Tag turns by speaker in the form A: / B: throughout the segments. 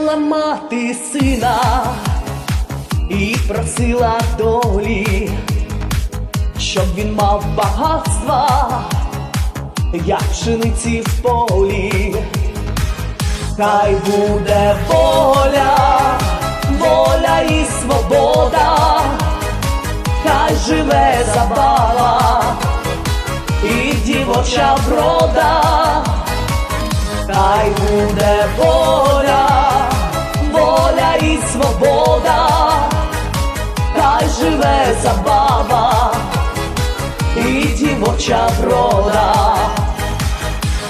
A: мати сина і просила долі, щоб він мав багатства, як пшениці в полі. Хай буде воля, воля і свобода, хай живе забава і дівоча врода, хай буде воля, свобода, хай живе забава і дівоча врода,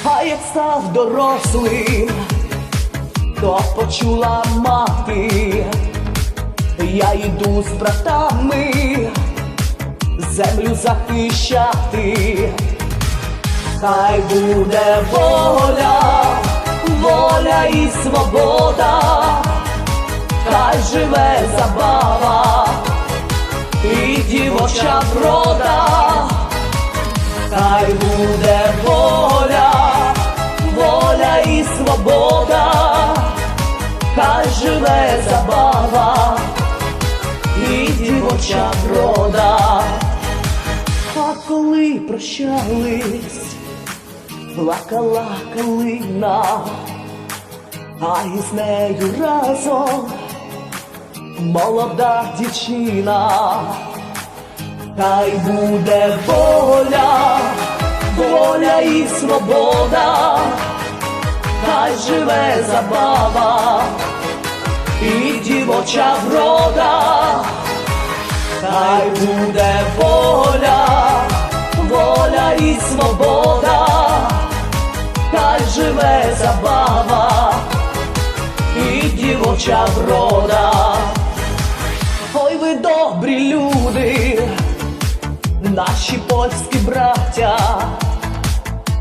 A: а як став дорослим, то почула мати, я йду з братами землю захищати, хай буде воля, воля і свобода, живе забава. І дівоча врода, хай буде воля, воля і свобода, хай живе забава. І дівоча врода. А коли прощались, плакала калина, а із нею разом молода дівчина, хай буде воля, воля і свобода, хай живе забава і дівоча врода, хай буде воля, воля і свобода, хай живе забава і дівоча врода. Наші польські браття,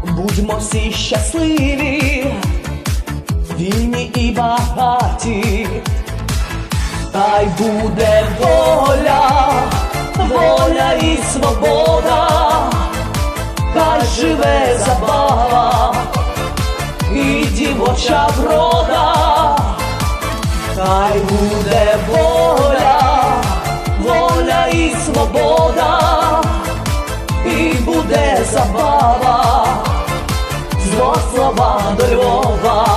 A: будьмо всі щасливі, вільні і багаті, хай буде воля, воля і свобода, хай живе забава і дівоча врода, хай буде воля, Вроцлава до Львова.